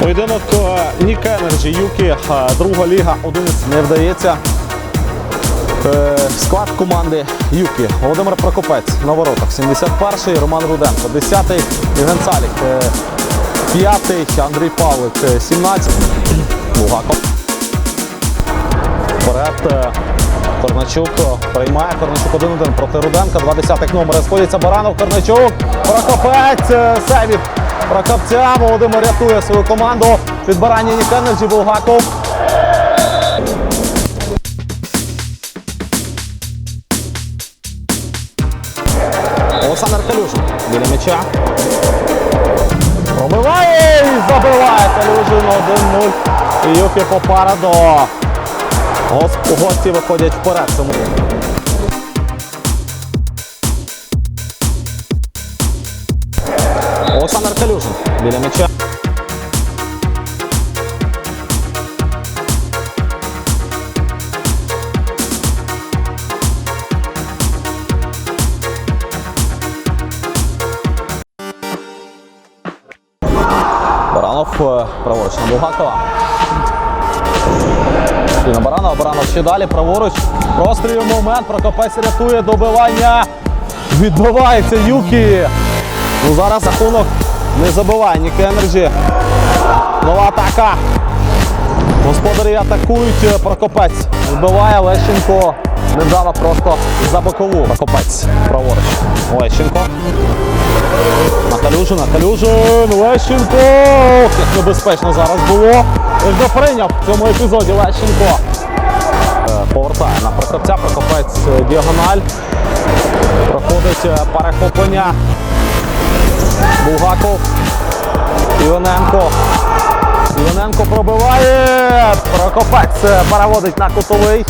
Поєдинок Нік Енерджі, Юкі, друга ліга, один не вдається. Е, Склад команди Юкі. Володимир Прокопець на воротах. 71-й Роман Руденко, 10-й Євген Цалік, е, 5-й Андрій Павлик, е, 17-й Булгаков. Вперед е, Корначук е, приймає Корначук 1-1 проти Руденка. Два десятих номери сходиться Баранов, Корначук, Прокопець, е, Севід Прокопця. Володимир рятує свою команду. Підбирання Нік Енерджі, Булгаков. Олександр Калюжин біля м'яча. Пробиває і забиває Калюжин 1-0. І Юкі попереду. Гос- Гості виходять вперед. Цьому. Олександр Калюжин біля м'яча. Праворуч на Булгакова. На Баранова, Баранов ще далі, праворуч. Простріл момент, Прокопець рятує добивання. Відбивається Юкі. Ну зараз рахунок не забиває Нік Енерджі. Нова атака. Господарі атакують. Прокопець вбиває Лещенко. Невдало просто за бокову. Прокопець праворуч. Лещенко. На Калюжина. Калюжин. Лещенко. Як небезпечно зараз було. Прийняв в цьому епізоді Лещенко. Е, Повертає на Прокопця. Прокопець е, діагональ. Проходить е, перехоплення. Булгаков. Іваненко. Іваненко пробиває. Прокопець переводить на кутовий.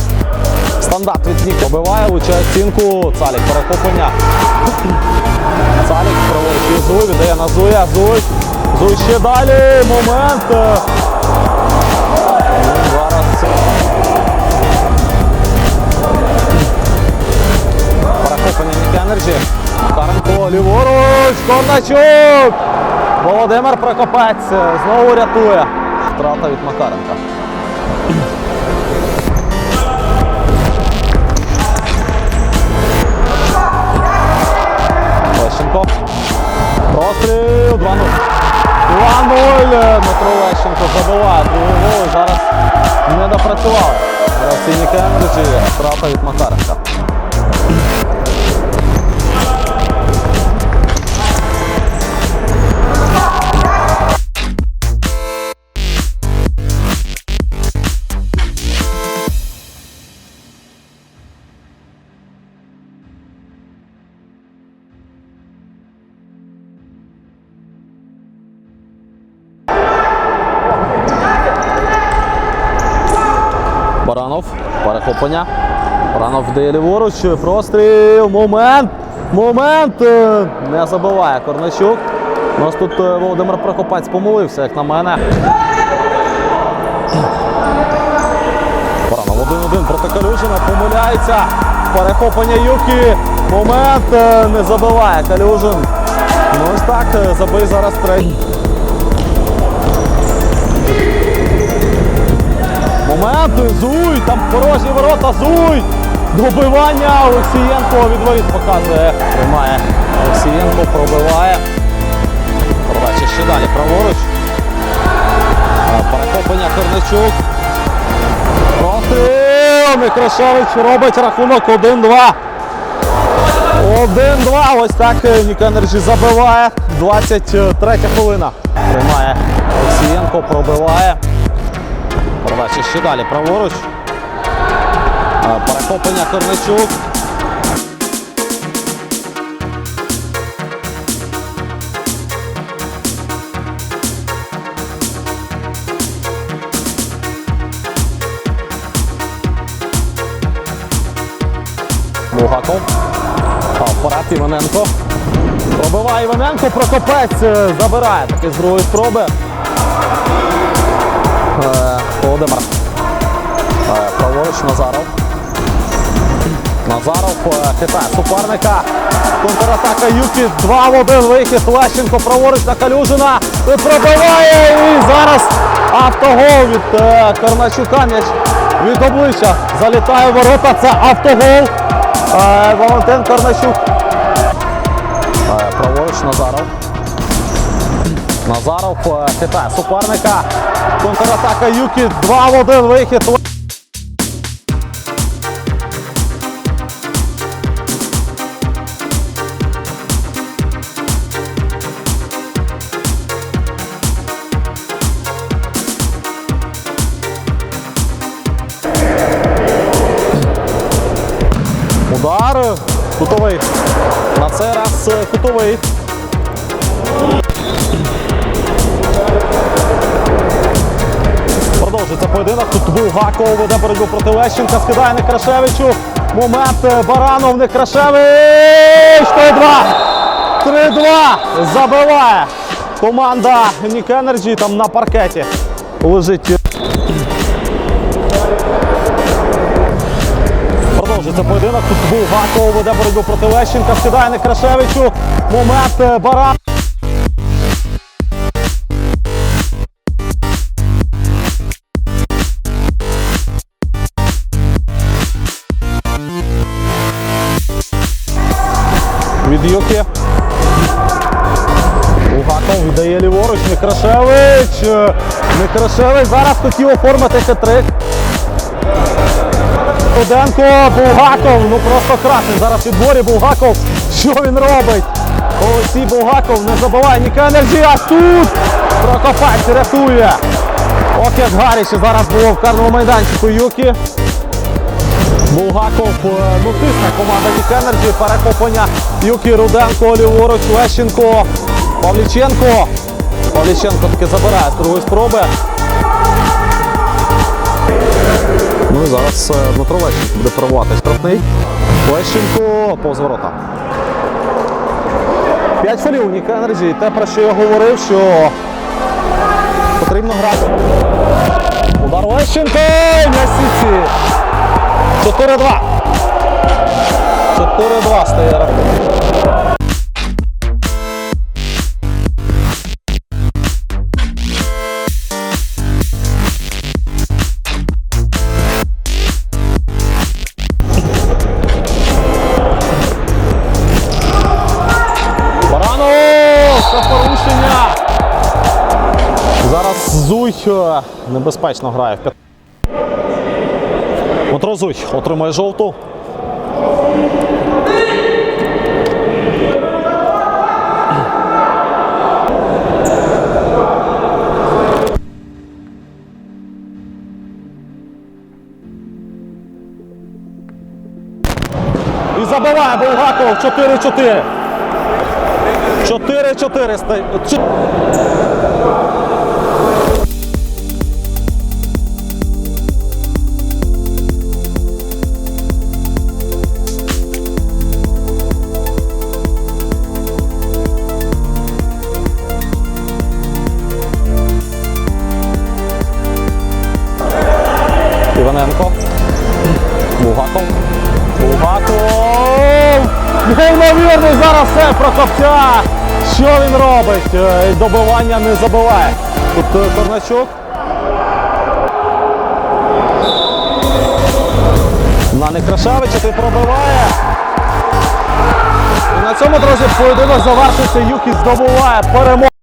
Стандарт від Ніка. Пробиває, влучає стінку. Цалік перехоплення. Цалік проводить Зуй, віддає на Зуя. Зуй. Зуй ще далі. Момент. Ліворуч. Корначук. Володимир Прокопець знову рятує. Втрата від Макаренка. Лещенко. Простріл 2-0. 2-0. Дмитро Лещенко забиває другий гол. Зараз не допрацював. Гравці Кембриджі. Енерджі. Від Макаренка. Перехоплення. Баранов вдає ліворуч. Простріл. Момент. Момент. Е, Не забиває Корначук. У нас тут е, Володимир Прокопець помилився, як на мене. Баранов 1-1 проти Калюжина. Помиляється. Перехоплення Юкі. Момент. Е, Не забиває Калюжин. Ну ось так. Забий зараз третій. Момент, Зуй, там порожні ворота, Зуй! Добивання Олексієнко від воріт показує. Тримає. Олексієнко пробиває. Передача ще далі, праворуч. Е, Перехоплення Корничук. Простріл! Некрашевич робить рахунок 1-2. 1-2. Ось так е, Нік Енерджі забиває. 23 хвилина. Тримає Олексієнко, пробиває. Передача ще далі праворуч. Перехоплення Корничук. Булгаков. А, Вперед Іваненко. Пробиває Іваненко, Прокопець е, забирає таки з другої спроби. Володимир. Е, Праворуч Назаров. Назаров е, хитає суперника. Контратака Юкі. 2 в 1 вихід. Лещенко праворуч на Калюжина. Пробиває. І зараз автогол від е, Карначука. М'яч від обличчя. Залітає ворота. Це автогол. Валентин Карначук. Праворуч Назаров. Назаров хитає суперника. Контратака Юкі. 2 в 1 вихід. Удар кутовий. На цей раз е, кутовий. Продовжується поєдинок. Тут Булгаков веде боротьбу проти Лещенка. Скидає Некрашевичу. Момент е, Баранов Некрашевич. 3-2. 3-2. Забиває. Команда Нік Енерджі там на паркеті лежить. Продовжується поєдинок. Тут Булгаков веде боротьбу проти Лещенка. Скидає Некрашевичу. Момент е, Баран. Від віддає ліворуч. Некрашевич. Некрашевич зараз хотів оформити хитрик. Руденко, Булгаков, ну просто красний. Зараз в відборі Булгаков. Що він робить? Олексій Булгаков не забуває Нік Енерджі, а тут Прокопець рятує. Ох, як зараз було в карному майданчику Юкі. Булгаков, е, ну тисне команда Нік Енерджі, перехоплення Юкі Руденко, ліворуч, Лещенко, Павліченко. Павліченко таки забирає з другої спроби. Ну і зараз е, Дмитро Лещенко буде провувати штрафний. Лещенко повз ворота. П'ять фолів у Ніка Енерджі. Те, про що я говорив, що потрібно грати. Удар Лещенко на сіці. 4-2. 4-2 стає рахунок. Зуй небезпечно грає в. Дмитро Зуй отримує жовту. І забиває Булгаков 4-4. 4-4 Що він робить? Е, Добивання не забиває. Тут корначок. Корначук. На Некрашавича ти пробиває. І на цьому, друзі, поєдинок завершується. Юкі здобуває перемогу.